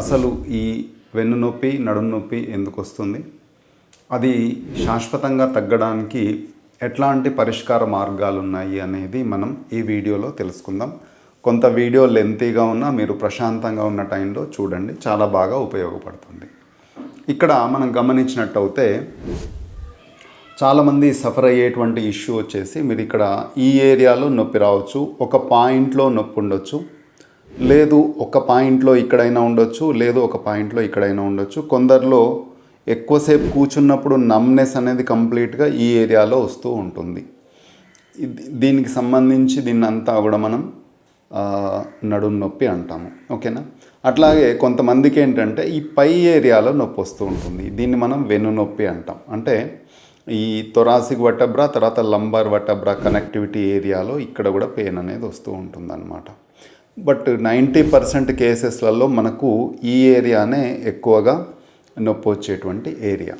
అసలు ఈ వెన్ను నొప్పి నడుము నొప్పి ఎందుకు వస్తుంది? అది శాశ్వతంగా తగ్గడానికి ఎట్లాంటి పరిష్కార మార్గాలు ఉన్నాయి అనేది మనం ఈ వీడియోలో తెలుసుకుందాం. కొంత వీడియో లెంతీగా ఉన్నా మీరు ప్రశాంతంగా ఉన్న టైంలో చూడండి. చాలా బాగా ఉపయోగపడుతుంది. ఇక్కడ మనం గమనించినట్టయితే చాలామంది సఫర్ అయ్యేటువంటి ఇష్యూ వచ్చేసి మీరు ఇక్కడ ఈ ఏరియాలో నొప్పి రావచ్చు ఒక పాయింట్లో నొప్పి ఉండొచ్చు లేదు ఒక పాయింట్లో ఇక్కడైనా ఉండొచ్చు లేదు ఒక పాయింట్లో ఇక్కడైనా ఉండొచ్చు. కొందరిలో ఎక్కువసేపు కూర్చున్నప్పుడు నమ్నెస్ అనేది కంప్లీట్గా ఈ ఏరియాలో వస్తూ ఉంటుంది. దీనికి సంబంధించి దీన్ని అంతా కూడా మనం నడుము నొప్పి అంటాము. ఓకేనా? అట్లాగే కొంతమందికి ఏంటంటే ఈ పై ఏరియాలో నొప్పి వస్తూ ఉంటుంది. దీన్ని మనం వెన్ను నొప్పి అంటాం. అంటే ఈ తొరాసిక్ వటబ్రా తర్వాత లంబార్ వటబ్రా కనెక్టివిటీ ఏరియాలో ఇక్కడ కూడా పెయిన్ అనేది వస్తూ ఉంటుంది అనమాట బట్ నైంటీ పర్సెంట్ కేసెస్లలో మనకు ఈ ఏరియానే ఎక్కువగా నొప్పి వచ్చేటువంటి ఏరియా.